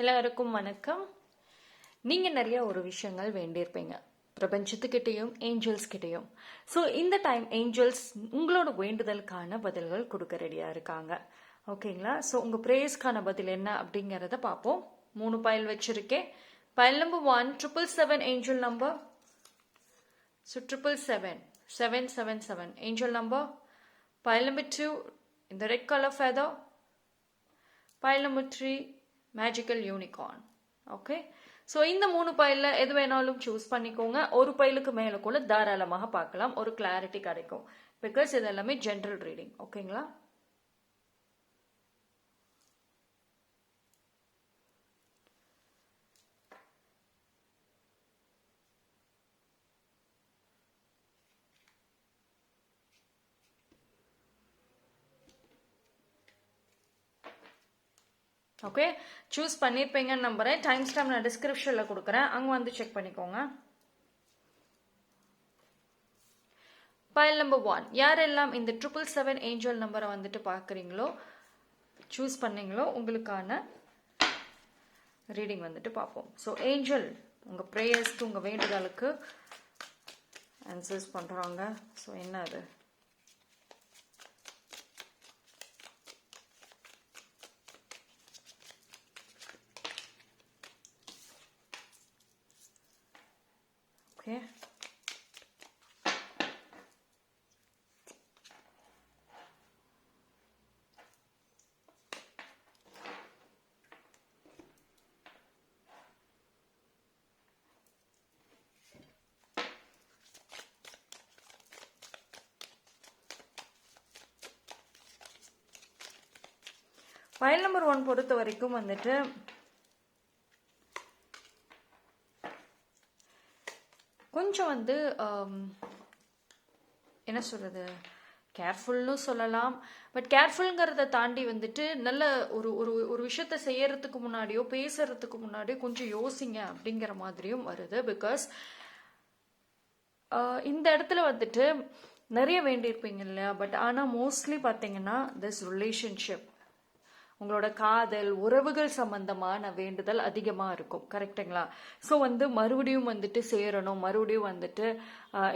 எல்லாருக்கும் வணக்கம். நீங்கள் நிறைய ஒரு விஷயங்கள் வேண்டியிருப்பீங்க. பிரபஞ்சத்துக்கிட்டேயும் ஏஞ்சல்ஸ் கிட்டேயும் ஸோ இந்த டைம் ஏஞ்சல்ஸ் உங்களோட வேண்டுதலுக்கான பதில்கள் கொடுக்க ரெடியாக இருக்காங்க. ஓகேங்களா? ஸோ உங்கள் ப்ரேயர்ஸ்க்கான பதில் என்ன அப்படிங்கிறத பார்ப்போம். மூணு பயல் வச்சுருக்கேன். Pile number one triple seven angel number so triple seven seven seven seven angel number pile number two இந்த red colour feather pile number three magical unicorn okay so இந்த மூணு பைலில் எது வேணாலும் சூஸ் பண்ணிக்கோங்க. ஒரு பைலுக்கு மேலே கூட தாராளமாக பார்க்கலாம். ஒரு கிளாரிட்டி கிடைக்கும். பிகாஸ் இது எல்லாமே ஜென்ரல் ரீடிங் ஓகேங்களா ஓகே சூஸ் பண்ணியிருப்பீங்கன்னு நம்புகிறேன் டைம் ஸ்டாம்ப் நான் டிஸ்கிரிப்ஷனில் கொடுக்குறேன். அங்கே வந்து செக் பண்ணிக்கோங்க. ஃபைல் நம்பர் ஒன் யாரெல்லாம் இந்த ட்ரிபிள் செவன் ஏஞ்சல் நம்பரை வந்துட்டு பார்க்குறீங்களோ சூஸ் பண்ணீங்களோ உங்களுக்கான ரீடிங் வந்துட்டு பார்ப்போம். ஸோ ஏஞ்சல் உங்கள் ப்ரேயர்ஸ்க்கு உங்கள் வேண்டுதலுக்கு ஆன்சர்ஸ் பண்ணுறாங்க ஸோ என்ன அது Okay. ஃபைல் நம்பர் ஒன் பொறுத்த வரைக்கும் வந்துட்டு கொஞ்சம் வந்து um, என்ன சொல்கிறது கேர்ஃபுல்னு சொல்லலாம். பட் கேர்ஃபுல்ங்கிறத தாண்டி வந்துட்டு நல்ல ஒரு ஒரு ஒரு விஷயத்த செய்யறதுக்கு முன்னாடியோ பேசுறதுக்கு முன்னாடியோ கொஞ்சம் யோசிங்க அப்படிங்கிற மாதிரியும் வருது. பிகாஸ் uh, இந்த இடத்துல வந்துட்டு நிறைய வேண்டியிருப்பீங்க இல்லையா? பட் ஆனால் மோஸ்ட்லி பார்த்தீங்கன்னா திஸ் ரிலேஷன்ஷிப் உங்களோட காதல் உறவுகள் சம்பந்தமான வேண்டுதல் அதிகமாக இருக்கும். கரெக்டுங்களா ஸோ வந்து மறுபடியும் வந்துட்டு சேரணும். மறுபடியும் வந்துட்டு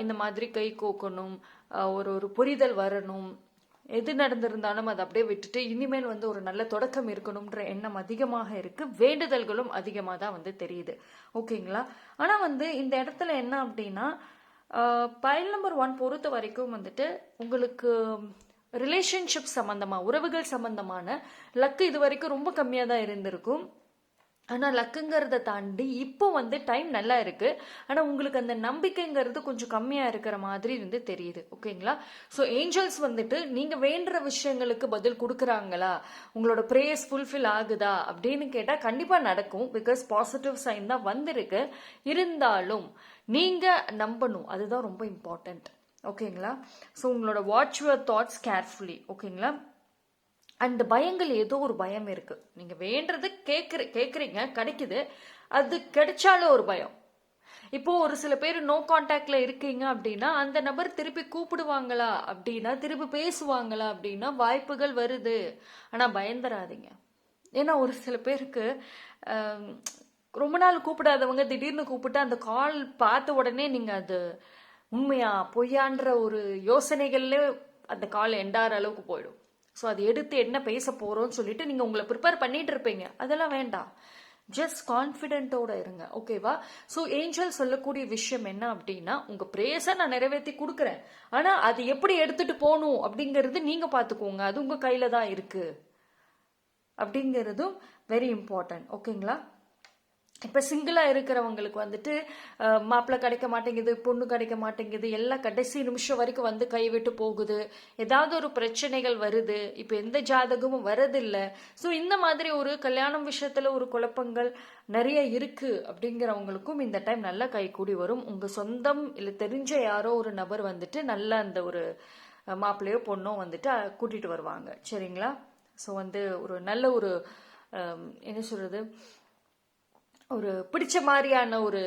இந்த மாதிரி கை கோக்கணும். ஒரு ஒரு புரிதல் வரணும். எது நடந்திருந்தாலும் அதை அப்படியே விட்டுட்டு இனிமேல் வந்து ஒரு நல்ல தொடக்கம் இருக்கணும்ன்ற எண்ணம் அதிகமாக இருக்கு. வேண்டுதல்களும் அதிகமாக தான் வந்து தெரியுது. ஓகேங்களா? ஆனால் வந்து இந்த இடத்துல என்ன அப்படின்னா பயல் நம்பர் ஒன் பொறுத்த வரைக்கும் வந்துட்டு உங்களுக்கு ரிலேஷன்ஷிப் சம்மந்தமாக உறவுகள் சம்பந்தமான லக்கு இது வரைக்கும் ரொம்ப கம்மியாக தான் இருந்திருக்கும். ஆனால் லக்குங்கிறத தாண்டி இப்போ வந்து டைம் நல்லா இருக்கு. ஆனால் உங்களுக்கு அந்த நம்பிக்கைங்கிறது கொஞ்சம் கம்மியாக இருக்கிற மாதிரி வந்து தெரியுது. ஓகேங்களா? ஸோ ஏஞ்சல்ஸ் வந்துட்டு நீங்கள் வேண்டுற விஷயங்களுக்கு பதில் கொடுக்குறாங்களா? உங்களோட ப்ரேயர்ஸ் ஃபுல்ஃபில் ஆகுதா? அப்படின்னு கேட்டால் கண்டிப்பாக நடக்கும். பிகாஸ் பாசிட்டிவ் சைன் தான் வந்திருக்கு. இருந்தாலும் நீங்கள் நம்பணும். அதுதான் ரொம்ப இம்பார்ட்டண்ட் ஓகேங்களா? ஸோ உங்களோட வாட்ச் யுவர் தாட்ஸ் கேர்ஃபுல்லி ஓகேங்களா? அந்த பயங்கள் ஏதோ ஒரு பயம் இருக்கு. நீங்க வேண்டது கேக்குற கேக்குறீங்க கிடைக்குது. அது கிடைச்சாலும் ஒரு பயம். இப்போ ஒரு சில பேர் நோ கான்டாக்ட்ல இருக்கீங்க அப்படின்னா அந்த நபர் திருப்பி கூப்பிடுவாங்களா அப்படின்னா திருப்பி பேசுவாங்களா அப்படின்னா வாய்ப்புகள் வருது. ஆனா பயந்துராதீங்க. ஏன்னா ஒரு சில பேருக்கு ரொம்ப நாள் கூப்பிடாதவங்க திடீர்னு கூப்பிட்டு அந்த கால் பார்த்த உடனே நீங்க அது உண்மையா பொய்யான்ற ஒரு யோசனைகள்ல அந்த கால் எண்டார அளவுக்கு போயிடும். ஸோ அது எடுத்து என்ன பேச போறோம்னு சொல்லிட்டு நீங்க உங்களை ப்ரிப்பேர் பண்ணிட்டு இருப்பீங்க. அதெல்லாம் வேண்டாம். ஜஸ்ட் கான்ஃபிடென்ட்டோட இருங்க. ஓகேவா ஸோ ஏஞ்சல் சொல்லக்கூடிய விஷயம் என்ன அப்படின்னா உங்க பிரேஸை நான் நிறைவேற்றி கொடுக்குறேன். ஆனா அது எப்படி எடுத்துட்டு போகணும் அப்படிங்கிறது நீங்க பார்த்துக்கோங்க. அது உங்க கையில தான் இருக்கு. அப்படிங்கிறதும் வெரி இம்பார்ட்டன்ட் ஓகேங்களா இப்போ சிங்கிளாக இருக்கிறவங்களுக்கு வந்துட்டு மாப்பிள்ளை கிடைக்க மாட்டேங்குது பொண்ணு கிடைக்க மாட்டேங்குது எல்லாம் கடைசி நிமிஷம் வரைக்கும் வந்து கைவிட்டு போகுது. ஏதாவது ஒரு பிரச்சனைகள் வருது. இப்போ எந்த ஜாதகமும் வரதில்லை. ஸோ இந்த மாதிரி ஒரு கல்யாணம் விஷயத்தில் ஒரு குழப்பங்கள் நிறைய இருக்கு அப்படிங்கிறவங்களுக்கும் இந்த டைம் நல்லா கைகூடி வரும். உங்கள் சொந்தம் இல்லை தெரிஞ்ச யாரோ ஒரு நபர் வந்துட்டு நல்ல அந்த ஒரு மாப்பிள்ளையோ பொண்ணோ வந்துட்டு கூட்டிகிட்டு வருவாங்க. சரிங்களா? ஸோ வந்து ஒரு நல்ல ஒரு என்ன சொல்கிறது ஒரு பிடிச்ச மாதிரியான ஒரு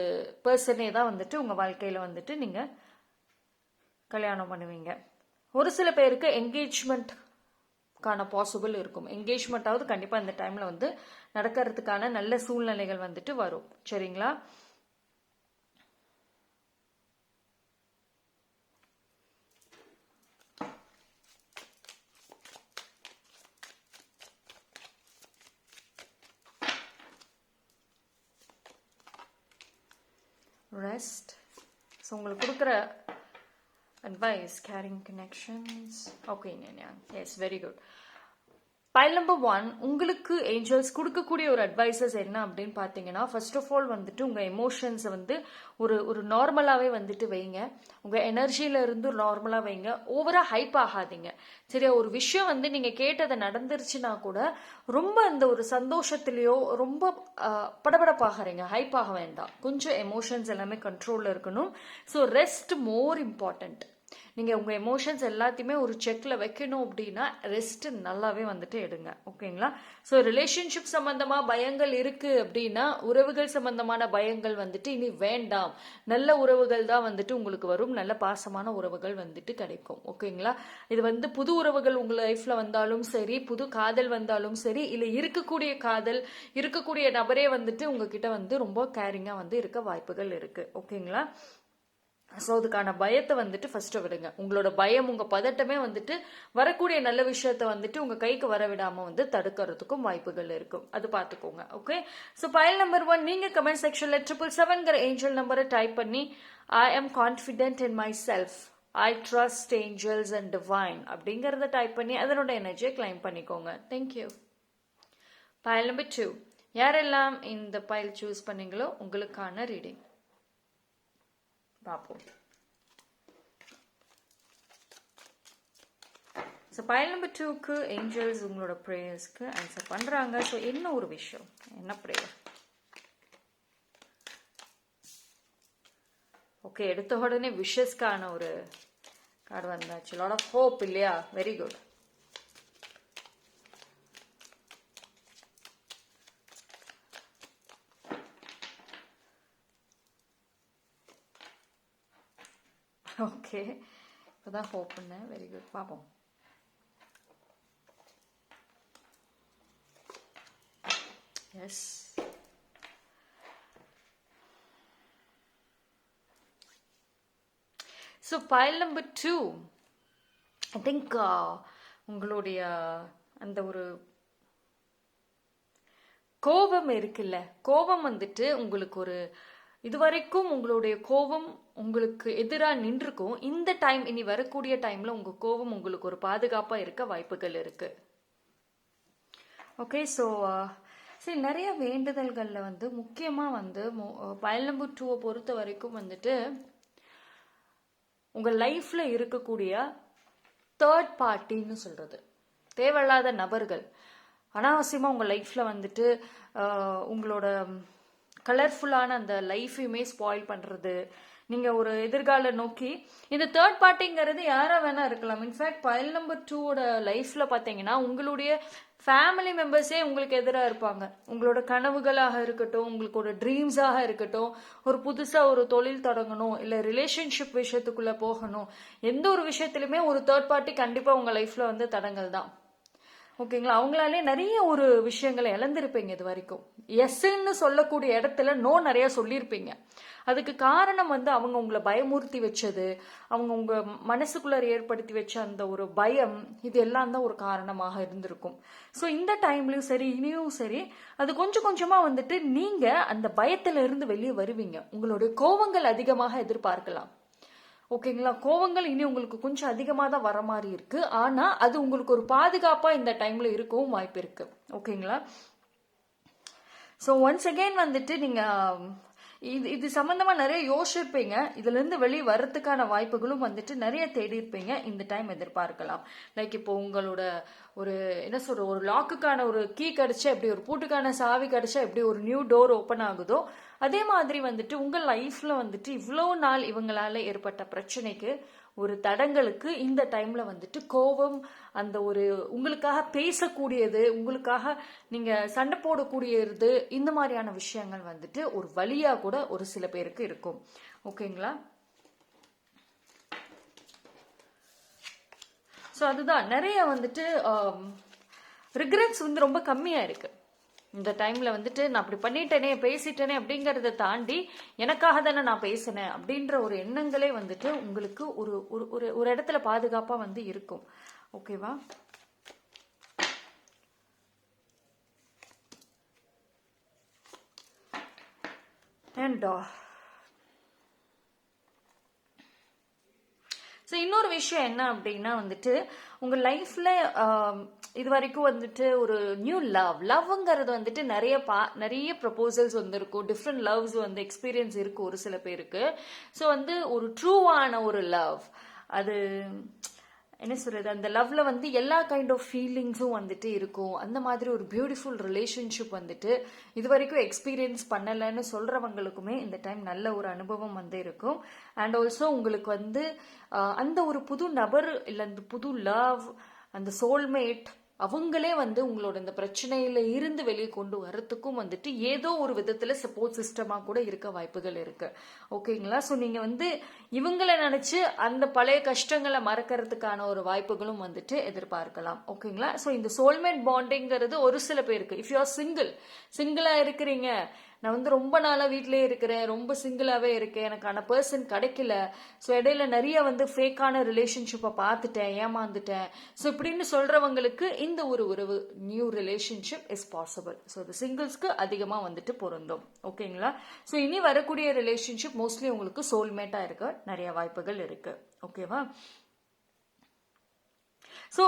பர்சனே தான் வந்துட்டு உங்கள் வாழ்க்கையில் வந்துட்டு நீங்கள் கல்யாணம் பண்ணுவீங்க. ஒரு சில பேருக்கு என்கேஜ்மெண்ட்கான பாசிபிள் இருக்கும். என்கேஜ்மெண்ட்டாவது கண்டிப்பாக இந்த டைமில் வந்து நடக்கிறதுக்கான நல்ல சூழ்நிலைகள் வந்துட்டு வரும். சரிங்களா? ரெஸ்ட் ஸோ உங்களுக்கு கொடுக்குற advice caring connections okay yes very good pile number one உங்களுக்கு ஏஞ்சல்ஸ் கொடுக்கக்கூடிய ஒரு அட்வைசஸ் என்ன அப்படின்னு பார்த்தீங்கன்னா ஃபர்ஸ்ட் ஆஃப் ஆல் வந்துட்டு உங்கள் எமோஷன்ஸை வந்து ஒரு ஒரு நார்மலாகவே வந்துட்டு வைங்க. உங்கள் எனர்ஜியில இருந்து நார்மலாக வைங்க. ஓவராக ஹைப் ஆகாதீங்க. சரியா? ஒரு விஷயம் வந்து நீங்கள் கேட்டதை நடந்துருச்சுன்னா கூட ரொம்ப அந்த ஒரு சந்தோஷத்துலேயோ ரொம்ப படபடப்பாகறீங்க படபடப்பாகிறீங்க. ஹைப் ஆக வேண்டாம். கொஞ்சம் எமோஷன்ஸ் எல்லாமே கண்ட்ரோலில் இருக்கணும். ஸோ ரெஸ்ட் மோர் இம்பார்ட்டண்ட் நீங்கள் உங்கள் எமோஷன்ஸ் எல்லாத்தையுமே ஒரு செக்கில் வைக்கணும் அப்படின்னா ரெஸ்ட் நல்லாவே வந்துட்டு எடுங்க. ஓகேங்களா? ஸோ ரிலேஷன்ஷிப் சம்மந்தமாக பயங்கள் இருக்குது அப்படின்னா உறவுகள் சம்மந்தமான பயங்கள் வந்துட்டு இனி வேண்டாம். நல்ல உறவுகள் தான் வந்துட்டு உங்களுக்கு வரும். நல்ல பாசமான உறவுகள் வந்துட்டு கிடைக்கும். ஓகேங்களா? இது வந்து புது உறவுகள் உங்கள் லைஃப்பில் வந்தாலும் சரி புது காதல் வந்தாலும் சரி இல்லை இருக்கக்கூடிய காதல் இருக்கக்கூடிய நபரே வந்துட்டு உங்ககிட்ட வந்து ரொம்ப கேரிங்காக வந்து இருக்க வாய்ப்புகள் இருக்குது ஓகேங்களா? ஸோ அதுக்கான பயத்தை வந்துட்டு ஃபஸ்ட்டு விடுங்க. உங்களோட பயம் உங்கள் பதட்டமே வந்துட்டு வரக்கூடிய நல்ல விஷயத்த வந்துட்டு உங்கள் கைக்கு வர விடாமல் வந்து தடுக்கிறதுக்கும் வாய்ப்புகள் இருக்கும். அது பார்த்துக்கோங்க okay so pile number one நீங்கள் கமெண்ட் செக்ஷனில் ட்ரிபிள் செவன்கிற ஏஞ்சல் நம்பரை டைப் பண்ணி I am confident in myself I trust angels and divine அப்படிங்கிறத டைப் பண்ணி அதனோட எனர்ஜியை கிளைம் பண்ணிக்கோங்க. தேங்க்யூ பயல் நம்பர் டூ யாரெல்லாம் இந்த பயல் சூஸ் பண்ணீங்களோ உங்களுக்கான ரீடிங் பார்ப்போம் ஸோ பயல் நம்பர் டூக்கு ஏஞ்சல்ஸ் உங்களோட ப்ரேயர்ஸ்க்கு ஆன்சர் பண்ணுறாங்க ஸோ என்ன ஒரு விஷயம்? என்ன ப்ரேயர் ஓகே எடுத்த உடனே விஷஸ்க்கான ஒரு கார்டு வந்தாச்சு. லாட் ஆஃப் ஹோப் இல்லையா? வெரி குட் ஓகே இப்போதான் ஹோப் பண்ணேன் வெரி குட் பார்ப்போம் yes so pile number two I think உங்களுடைய அந்த ஒரு கோபம் இருக்குல்ல? கோபம் வந்துட்டு உங்களுக்கு ஒரு இதுவரைக்கும் உங்களுடைய கோபம் உங்களுக்கு எதிராக நின்றுக்கும். இந்த டைம் இனி வரக்கூடிய டைம்ல உங்க கோபம் உங்களுக்கு ஒரு பாதுகாப்பா இருக்க வாய்ப்புகள் இருக்கு. ஓகே ஸோ uh, சரி நிறைய வேண்டுதல்களில் வந்து முக்கியமாக வந்து uh, பயல் நம்பர் டூவை பொறுத்த வரைக்கும் வந்துட்டு உங்கள் லைஃப்பில் இருக்கக்கூடிய தேர்ட் பார்ட்டின்னு சொல்கிறது தேவையில்லாத நபர்கள். அனாவசியமாக உங்கள் லைஃப்பில் வந்துட்டு uh, உங்களோட கலர்ஃபுல்லான அந்த லைஃபையுமே ஸ்பாயில் பண்ணுறது நீங்கள் ஒரு எதிர்கால நோக்கி இந்த தேர்ட் பார்ட்டிங்கிறது யாரா வேணா இருக்கலாம். இன்ஃபேக்ட் பயல் நம்பர் டூவோட லைஃப்பில் பார்த்தீங்கன்னா உங்களுடைய ஃபேமிலி மெம்பர்ஸே உங்களுக்கு எதிராக இருப்பாங்க. உங்களோட கனவுகளாக இருக்கட்டும் உங்களுக்கு ஒரு ட்ரீம்ஸாக இருக்கட்டும் ஒரு புதுசாக ஒரு தொழில் தொடங்கணும் இல்லை ரிலேஷன்ஷிப் விஷயத்துக்குள்ளே போகணும் எந்த ஒரு விஷயத்துலையுமே ஒரு தேர்ட் பார்ட்டி கண்டிப்பாக உங்கள் லைஃப்பில் வந்து தடங்கள் தான் ஓகேங்களா? அவங்களாலே நிறைய ஒரு விஷயங்களை இழந்திருப்பீங்க இது வரைக்கும். எஸ்ன்னு சொல்லக்கூடிய இடத்துல நோ நிறைய சொல்லியிருப்பீங்க. அதுக்கு காரணம் வந்து அவங்க உங்களை பயமுறுத்தி வச்சது அவங்க உங்க மனசுக்குள்ள ஏற்படுத்தி வச்ச அந்த ஒரு பயம் இது எல்லாம் தான் ஒரு காரணமாக இருந்திருக்கும். ஸோ இந்த டைம்லயும் சரி இனியும் சரி அது கொஞ்சம் கொஞ்சமா வந்துட்டு நீங்க அந்த பயத்துல இருந்து வெளியே வருவீங்க. உங்களுடைய கோபங்கள் அதிகமாக எதிர்பார்க்கலாம். ஓகேங்களா? கோவங்கள் இனி உங்களுக்கு கொஞ்சம் அதிகமாக தான் வர மாதிரி இருக்கு. ஆனால் அது உங்களுக்கு ஒரு பாதுகாப்பாக இந்த டைம்ல இருக்கவும் வாய்ப்பு இருக்கு. ஓகேங்களா? ஸோ ஒன்ஸ் அகெயின் வந்துட்டு நீங்கள் இது இது சம்மந்தமாக நிறைய யோசிச்சிருப்பீங்க இதுலேருந்து வெளியே வர்றதுக்கான வாய்ப்புகளும் வந்துட்டு நிறைய தேடி இருப்பீங்க. இந்த டைம் எதிர்பார்க்கலாம். லைக் இப்போ உங்களோட ஒரு என்ன சொல்கிற ஒரு லாக்குக்கான ஒரு கீ கிடச்சா எப்படி ஒரு பூட்டுக்கான சாவி கிடச்சா எப்படி ஒரு நியூ டோர் ஓப்பன் ஆகுதோ அதே மாதிரி வந்துட்டு உங்க லைஃப்ல வந்துட்டு இவ்வளோ நாள் இவங்களால ஏற்பட்ட பிரச்சனைக்கு ஒரு தடங்களுக்கு இந்த டைம்ல வந்துட்டு கோபம் அந்த ஒரு உங்களுக்காக பேசக்கூடியது உங்களுக்காக நீங்க சண்டை போடக்கூடியது இந்த மாதிரியான விஷயங்கள் வந்துட்டு ஒரு வழியா கூட ஒரு சில பேருக்கு இருக்கும். ஓகேங்களா ஸோ அதுதான். நிறைய வந்துட்டு ரிக்ரெட்ஸ் வந்து ரொம்ப கம்மியாக இருக்கு. இந்த டைம்ல வந்துட்டு நான் அப்படி பண்ணிட்டேனே பேசிட்டேனே அப்படிங்கறத தாண்டி எனக்காக தானே நான் பேசினேன் அப்படின்ற ஒரு எண்ணங்களே வந்துட்டு உங்களுக்கு ஒரு ஒரு ஒரு ஒரு இடத்துல பாதுகாப்பா வந்து இருக்கும். ஓகேவா அண்ட் ஸோ இன்னொரு விஷயம் என்ன அப்படின்னா வந்துட்டு உங்கள் லைஃப்பில் இது வரைக்கும் வந்துட்டு ஒரு நியூ லவ் லவ்ங்கிறது வந்துட்டு நிறைய பா நிறைய ப்ரப்போசல்ஸ் வந்திருக்கும். டிஃப்ரெண்ட் லவ்ஸ் வந்து எக்ஸ்பீரியன்ஸ் இருக்கும் ஒரு சில பேருக்கு. ஸோ வந்து ஒரு ட்ரூவான ஒரு லவ் அது என்ன சொல்கிறது அந்த லவ்வில் வந்து எல்லா கைண்ட் ஆஃப் ஃபீலிங்ஸும் வந்துட்டு இருக்கும். அந்த மாதிரி ஒரு பியூட்டிஃபுல் ரிலேஷன்ஷிப் வந்துட்டு இது வரைக்கும் எக்ஸ்பீரியன்ஸ் பண்ணலைன்னு சொல்கிறவங்களுக்குமே இந்த டைம் நல்ல ஒரு அனுபவம் வந்து இருக்கும். அண்ட் ஆல்சோ உங்களுக்கு வந்து அந்த ஒரு புது நபர் இல்லை அந்த புது லவ் அந்த சோல்மேட் அவங்களே வந்து உங்களோட இந்த பிரச்சனையில இருந்து வெளியே கொண்டு வரத்துக்கும் வந்துட்டு ஏதோ ஒரு விதத்துல சப்போர்ட் சிஸ்டமா கூட இருக்க வாய்ப்புகள் இருக்கு. ஓகேங்களா ஸோ நீங்க வந்து இவங்களை நினைச்சு அந்த பழைய கஷ்டங்களை மறக்கிறதுக்கான ஒரு வாய்ப்புகளும் வந்துட்டு எதிர்பார்க்கலாம். ஓகேங்களா ஸோ இந்த சோல்மேட் பாண்டிங்கிறது ஒரு சில பேருக்கு இஃப் யூ ஆர் சிங்கிள் சிங்கிளா இருக்கிறீங்க நான் வந்து ரொம்ப நாளாக வீட்டிலே இருக்கிறேன் ரொம்ப சிங்கிளாகவே இருக்கேன் எனக்கான பர்சன் கிடைக்கல. ஸோ இடையில நிறைய வந்து ஃபேக்கான ரிலேஷன்ஷிப்பை பார்த்துட்டேன் ஏமாந்துட்டேன். ஸோ இப்படின்னு சொல்கிறவங்களுக்கு இந்த ஒரு உறவு new relationship is possible so இது சிங்கிள்ஸ்க்கு அதிகமாக வந்துட்டு பொருந்தும். ஓகேங்களா ஸோ இனி வரக்கூடிய ரிலேஷன்ஷிப் மோஸ்ட்லி உங்களுக்கு சோல்மேட்டாக இருக்க நிறைய வாய்ப்புகள் இருக்குது ஓகேவா ஸோ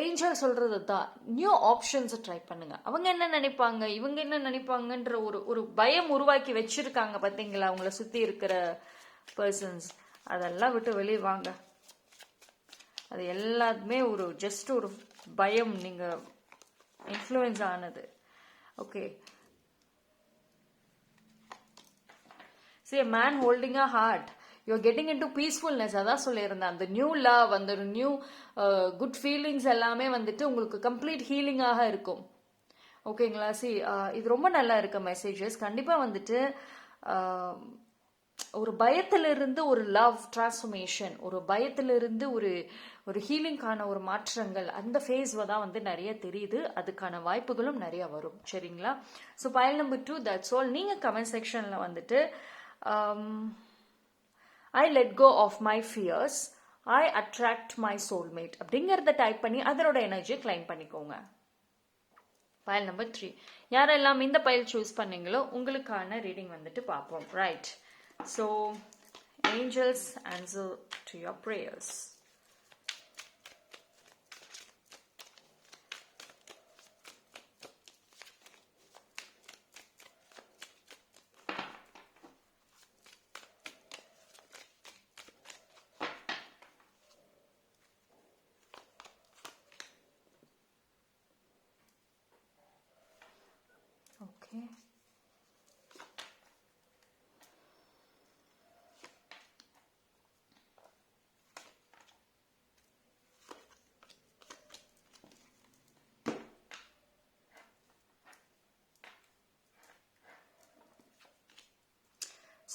ஏஞ்சல் சொல்றது தான் நியூ ஆப்ஷன்ஸை ட்ரை பண்ணுங்க. அவங்க என்ன நினைப்பாங்க? இவங்க என்ன நினைப்பாங்கன்ற ஒரு ஒரு பயம் உருவாக்கி வச்சிருக்காங்க பார்த்தீங்களா அவங்கள சுற்றி இருக்கிற பர்சன்ஸ் அதெல்லாம் விட்டு வெளியே வாங்க. அது எல்லாத்துமே ஒரு ஜஸ்ட் ஒரு பயம் நீங்கள் இன்ஃப்ளூயன்ஸ் ஆனது. Okay see man holding a heart you're getting into peacefulness அதான் சொல்லியிருந்தேன். அந்த நியூ லவ் அந்த நியூ குட் ஃபீலிங்ஸ் எல்லாமே வந்துட்டு உங்களுக்கு கம்ப்ளீட் ஹீலிங்காக இருக்கும். ஓகேங்களா சி uh, இது ரொம்ப நல்லா இருக்க மெசேஜஸ் கண்டிப்பாக வந்துட்டு uh, ஒரு பயத்திலிருந்து ஒரு லவ் டிரான்ஸ்ஃபர்மேஷன் ஒரு பயத்திலிருந்து ஒரு ஒரு ஹீலிங்கான ஒரு மாற்றங்கள் அந்த ஃபேஸ் தான் வந்து நிறைய தெரியுது. அதுக்கான வாய்ப்புகளும் நிறைய வரும். சரிங்களா? So pile number two that's all நீங்கள் கமெண்ட் செக்ஷனில் வந்துட்டு um, I let go of my fears I attract my soulmate அப்படிங்கிறத டைப் பண்ணி அதனோட எனர்ஜியை கிளைம் பண்ணிக்கோங்க. பயல் நம்பர் த்ரீ யாரெல்லாம் இந்த பயல் சூஸ் பண்ணீங்களோ உங்களுக்கான ரீடிங் வந்துட்டு பார்ப்போம். Right so angels answer to your prayers okay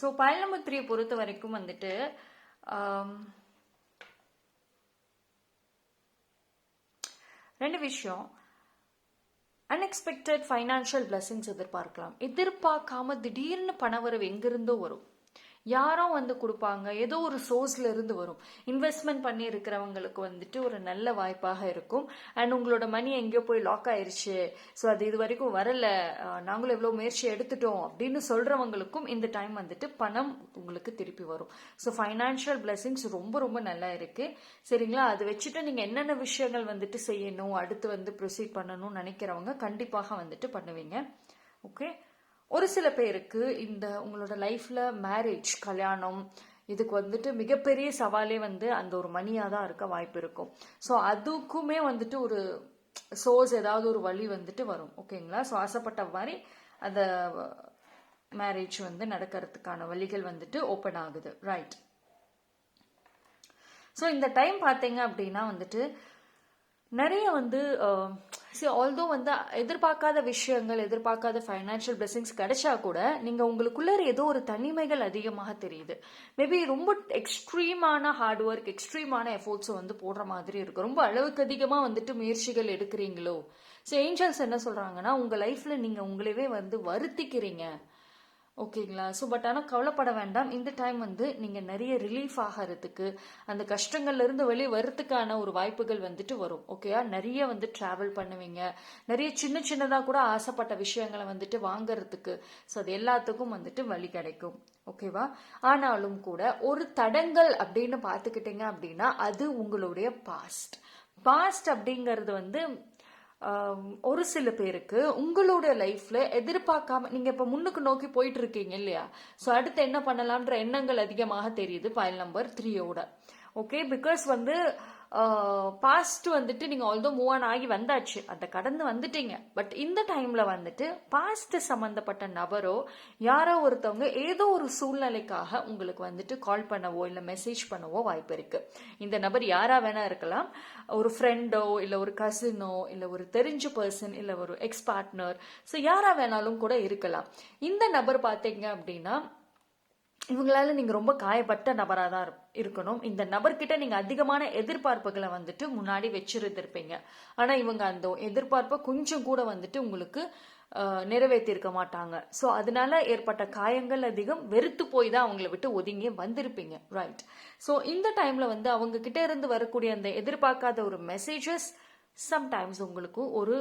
so pile number three பொறுத்த வரைக்கும் வந்துட்டு um, ரெண்டு விஷயம். அன்எக்ஸ்பெக்டட் ஃபைனான்ஷியல் பிளஸிங்ஸ் எதிர்பார்க்கலாம். எதிர்பார்க்காம திடீர்னு பணவரவு எங்கிருந்தோ வரும். யாரோ வந்து கொடுப்பாங்க. ஏதோ ஒரு சோர்ஸ்ல இருந்து வரும். இன்வெஸ்ட்மெண்ட் பண்ணி இருக்கிறவங்களுக்கு வந்துட்டு ஒரு நல்ல வாய்ப்பாக இருக்கும். அண்ட் உங்களோட மணி எங்கேயோ போய் லாக் ஆயிருச்சு. ஸோ அது இது வரைக்கும் வரல. நாங்களும் எவ்வளோ முயற்சி எடுத்துட்டோம் அப்படின்னு சொல்றவங்களுக்கும் இந்த டைம் வந்துட்டு பணம் உங்களுக்கு திருப்பி வரும். ஸோ ஃபைனான்ஷியல் பிளெஸிங்ஸ் ரொம்ப ரொம்ப நல்லா இருக்கு. சரிங்களா? அது வச்சுட்டு நீங்க என்னென்ன விஷயங்கள் வந்துட்டு செய்யணும் அடுத்து வந்து ப்ரொசீட் பண்ணணும்னு நினைக்கிறவங்க கண்டிப்பாக வந்துட்டு பண்ணுவீங்க. ஓகே ஒரு சில பேருக்கு இந்த உங்களோட லைஃப்ல மேரேஜ் கல்யாணம் இதுக்கு வந்துட்டு மிகப்பெரிய சவாலே வந்து அந்த ஒரு மணியாக தான் இருக்க வாய்ப்பு இருக்கும். ஸோ அதுக்குமே வந்துட்டு ஒரு சோர்ஸ் ஏதாவது ஒரு வழி வந்துட்டு வரும். ஓகேங்களா ஸோ ஆசைப்பட்ட மாதிரி அந்த மேரேஜ் வந்து நடக்கிறதுக்கான வழிகள் வந்துட்டு ஓப்பன் ஆகுது. ரைட் ஸோ இந்த டைம் பார்த்தீங்க அப்படின்னா வந்துட்டு நிறைய வந்து சி ஆல்தோ வந்து எதிர்பார்க்காத விஷயங்கள் எதிர்பார்க்காத ஃபைனான்ஷியல் பிளெஸிங்ஸ் கிடைச்சா கூட நீங்கள் உங்களுக்குள்ள ஏதோ ஒரு தனிமைகள் அதிகமாக தெரியுது. மேபி ரொம்ப எக்ஸ்ட்ரீமான ஹார்ட் ஒர்க் எக்ஸ்ட்ரீமான எஃபோர்ட்ஸை வந்து போடுற மாதிரி இருக்கும் ரொம்ப அளவுக்கு அதிகமாக வந்துட்டு முயற்சிகள் எடுக்கிறீங்களோ? ஸோ ஏஞ்சல்ஸ் என்ன சொல்கிறாங்கன்னா உங்கள் லைஃப்பில் நீங்கள் உங்களவே வந்து வருத்திக்கிறீங்க. ஓகேங்களா? ஸோ பட் ஆனால் கவலைப்பட வேண்டாம். இந்த டைம் வந்து நீங்கள் நிறைய ரிலீஃப் ஆகிறதுக்கு அந்த கஷ்டங்கள்லேருந்து வெளியே வர்றதுக்கான ஒரு வாய்ப்புகள் வந்துட்டு வரும். ஓகேயா நிறைய வந்து ட்ராவல் பண்ணுவீங்க. நிறைய சின்ன சின்னதாக கூட ஆசைப்பட்ட விஷயங்களை வந்துட்டு வாங்கறதுக்கு. ஸோ அது எல்லாத்துக்கும் வந்துட்டு வழி கிடைக்கும். ஓகேவா ஆனாலும் கூட ஒரு தடங்கள் அப்படின்னு பார்த்துக்கிட்டீங்க அப்படின்னா அது உங்களுடைய பாஸ்ட் பாஸ்ட் அப்படிங்கிறது வந்து ஒரு சில பேருக்கு உங்களோட லைஃப்ல எதிர்பார்க்காம நீங்க இப்ப முன்னுக்கு நோக்கி போயிட்டு இருக்கீங்க இல்லையா? ஸோ அடுத்து என்ன பண்ணலாம்ன்ற எண்ணங்கள் அதிகமாக தெரியுது பயல் நம்பர் த்ரீயோட ஓகே பிகாஸ் வந்து பாஸ்ட் வந்துட்டு நீங்கள் ஆல்தோ மூவ் ஆன் ஆகி வந்தாச்சு அதை கடந்து வந்துட்டீங்க. பட் இந்த டைமில் வந்துட்டு பாஸ்ட் சம்மந்தப்பட்ட நபரோ யாரோ ஒருத்தவங்க ஏதோ ஒரு சூழ்நிலைக்காக உங்களுக்கு வந்துட்டு கால் பண்ணவோ இல்லை மெசேஜ் பண்ணவோ வாய்ப்பு இருக்கு. இந்த நபர் யாரா வேணா இருக்கலாம். ஒரு ஃப்ரெண்டோ இல்லை ஒரு கசினோ இல்லை ஒரு தெரிஞ்ச பர்சன் இல்லை ஒரு எக்ஸ் பார்ட்னர் ஸோ யாரா வேணாலும் கூட இருக்கலாம். இந்த நபர் பார்த்தீங்க அப்படின்னா இவங்களால நீங்க ரொம்ப காயப்பட்ட நபராக தான் இருக்கணும். இந்த நபர்கிட்ட நீங்க அதிகமான எதிர்பார்ப்புகளை வந்துட்டு முன்னாடி வச்சிருந்திருப்பீங்க. ஆனா இவங்க அந்த எதிர்பார்ப்பை கொஞ்சம் கூட வந்துட்டு உங்களுக்கு நிறைவேற்றிருக்க மாட்டாங்க. ஸோ அதனால ஏற்பட்ட காயங்கள் அதிகம் வெறுத்து போய் தான் அவங்கள விட்டு ஒதுங்கி வந்திருப்பீங்க. ரைட் ஸோ இந்த டைம்ல வந்து அவங்க கிட்ட இருந்து வரக்கூடிய அந்த எதிர்பார்க்காத ஒரு மெசேஜஸ் சம்டைம்ஸ் உங்களுக்கு ஒரு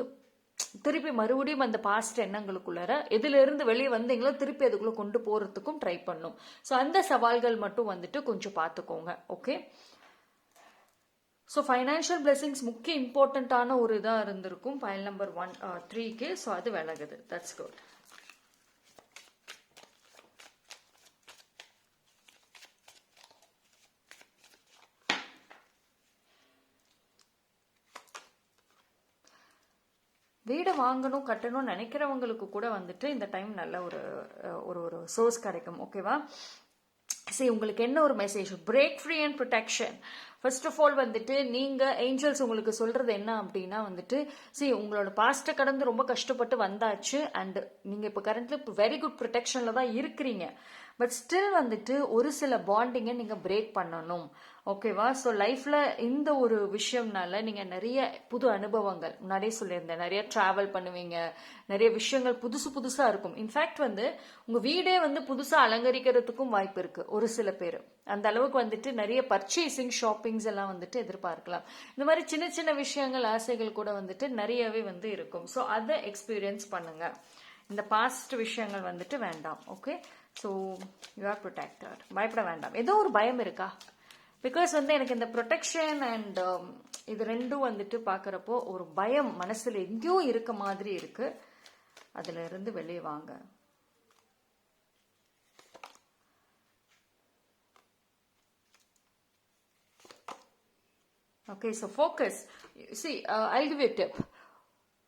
திருப்பி மறுபடியும் அந்த பாஸ்ட் எண்ணங்களுக்குள்ளார எதுலேருந்து வெளியே வந்தீங்களோ திருப்பி அதுக்குள்ளே கொண்டு போகிறதுக்கும் ட்ரை பண்ணும். ஸோ அந்த சவால்கள் மட்டும் வந்துட்டு கொஞ்சம் பார்த்துக்கோங்க ஓகே ஸோ ஃபைனான்ஷியல் பிளெஸிங்ஸ் முக்கிய இம்பார்ட்டண்ட்டான ஒரு இதாக இருந்திருக்கும். ஃபைல் நம்பர் ஒன் த்ரீக்கு ஸோ அது விலகுது. தட்ஸ் குட் வீடு வாங்கணும் கட்டணும்னு நினைக்கிறவங்களுக்கு கூட வந்துட்டு இந்த டைம் நல்ல ஒரு ஒரு ஒரு சோர்ஸ் கிடைக்கும். ஓகேவா சரி உங்களுக்கு என்ன ஒரு message break free and protection first of all வந்துட்டு நீங்கள் ஏஞ்சல்ஸ் உங்களுக்கு சொல்கிறது என்ன அப்படின்னா வந்துட்டு சரி உங்களோட பாஸ்ட்டை கடந்து ரொம்ப கஷ்டப்பட்டு வந்தாச்சு அண்ட் நீங்கள் இப்போ கரண்ட்லி இப்போ வெரி குட் ப்ரொடெக்ஷனில் தான் இருக்கிறீங்க. பட் ஸ்டில் வந்துட்டு ஒரு சில பாண்டிங்கை நீங்கள் பிரேக் பண்ணணும். ஓகேவா ஸோ லைஃப்பில் இந்த ஒரு விஷயம்னால நீங்கள் நிறைய புது அனுபவங்கள் முன்னாடியே சொல்லியிருந்தேன். நிறைய ட்ராவல் பண்ணுவீங்க. நிறைய விஷயங்கள் புதுசு புதுசாக இருக்கும். இன்ஃபேக்ட் வந்து உங்கள் வீடே வந்து புதுசாக அலங்கரிக்கிறதுக்கும் வாய்ப்பு இருக்குது ஒரு சில பேர். அந்த அளவுக்கு வந்துட்டு நிறைய பர்ச்சேசிங் ஷாப்பிங்ஸ் எல்லாம் வந்துட்டு எதிர்பார்க்கலாம். இந்த மாதிரி சின்ன சின்ன விஷயங்கள் ஆசைகள் கூட வந்துட்டு நிறையவே வந்து இருக்கும். ஸோ அதை எக்ஸ்பீரியன்ஸ் பண்ணுங்கள் இந்த பாஸ்ட் விஷயங்கள் வந்துட்டு வேண்டாம். Okay so you are protected பயப்பட வேண்டாம் ஏதோ ஒரு பயம் இருக்கா பிகாஸ் வந்து எனக்கு இந்த ப்ரொடெக்ஷன் அண்ட் இது ரெண்டும் வந்துட்டு பார்க்குறப்போ ஒரு பயம் மனசில் எங்கேயோ இருக்க மாதிரி இருக்கு அதுல இருந்து வெளியே வாங்க okay so focus see I give you tip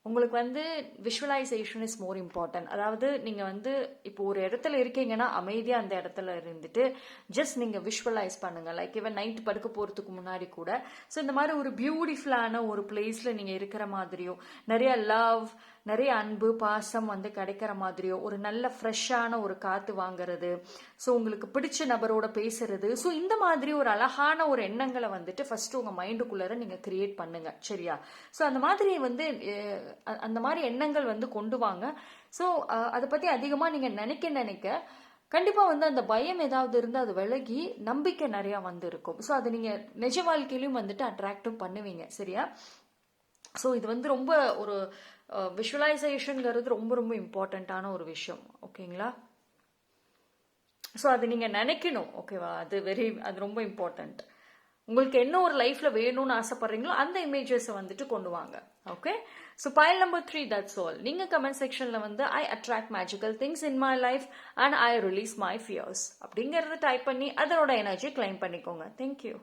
உங்களுக்கு வந்து விஷுவலைசேஷன் இஸ் மோர் இம்பார்ட்டன்ட் அதாவது நீங்கள் வந்து இப்போ ஒரு இடத்துல இருக்கீங்கன்னா அமைதியாக அந்த இடத்துல இருந்துட்டு ஜஸ்ட் நீங்கள் விஷுவலைஸ் பண்ணுங்கள் லைக் இவன் நைட் படுக்க போகிறதுக்கு முன்னாடி கூட. ஸோ இந்த மாதிரி ஒரு பியூட்டிஃபுல்லான ஒரு பிளேஸில் நீங்கள் இருக்கிற மாதிரியும் நிறைய லவ் நிறைய அன்பு பாசம் வந்து கிடைக்கிற மாதிரியோ ஒரு நல்ல ஃப்ரெஷ்ஷான ஒரு காற்று வாங்குறது ஸோ உங்களுக்கு பிடிச்ச நபரோட பேசுறது ஸோ இந்த மாதிரி ஒரு அழகான ஒரு எண்ணங்களை வந்துட்டு ஃபர்ஸ்ட் உங்கள் மைண்டுக்குள்ளார நீங்கள் கிரியேட் பண்ணுங்க. சரியா? ஸோ அந்த மாதிரி வந்து அந்த மாதிரி எண்ணங்கள் வந்து கொண்டு வாங்க. ஸோ அதை பற்றி அதிகமாக நீங்கள் நினைக்க நினைக்க கண்டிப்பாக வந்து அந்த பயம் ஏதாவது இருந்து அது விலகி நம்பிக்கை நிறையா வந்து இருக்கும் ஸோ அதை நீங்கள் நிஜ வாழ்க்கையிலையும் வந்துட்டு அட்ராக்டும் பண்ணுவீங்க. சரியா? ஸோ இது வந்து ரொம்ப ஒரு விஷுவலைசேஷனுங்கிறது ரொம்ப ரொம்ப இம்பார்ட்டண்ட்டான ஒரு விஷயம். ஓகேங்களா ஸோ அது நீங்கள் நினைக்கணும். ஓகேவா அது வெரி அது ரொம்ப இம்பார்ட்டண்ட் உங்களுக்கு என்ன ஒரு லைஃப்ல வேணும்னு ஆசைப்படுறீங்களோ அந்த இமேஜஸை வந்துட்டு கொண்டு வாங்க. Okay so pile number three that's all நீங்கள் கமெண்ட் செக்ஷனில் வந்து I attract magical things in my life and I release my fears அப்படிங்கிறத டைப் பண்ணி அதனோட எனர்ஜி கிளைம் பண்ணிக்கோங்க. தேங்க்யூ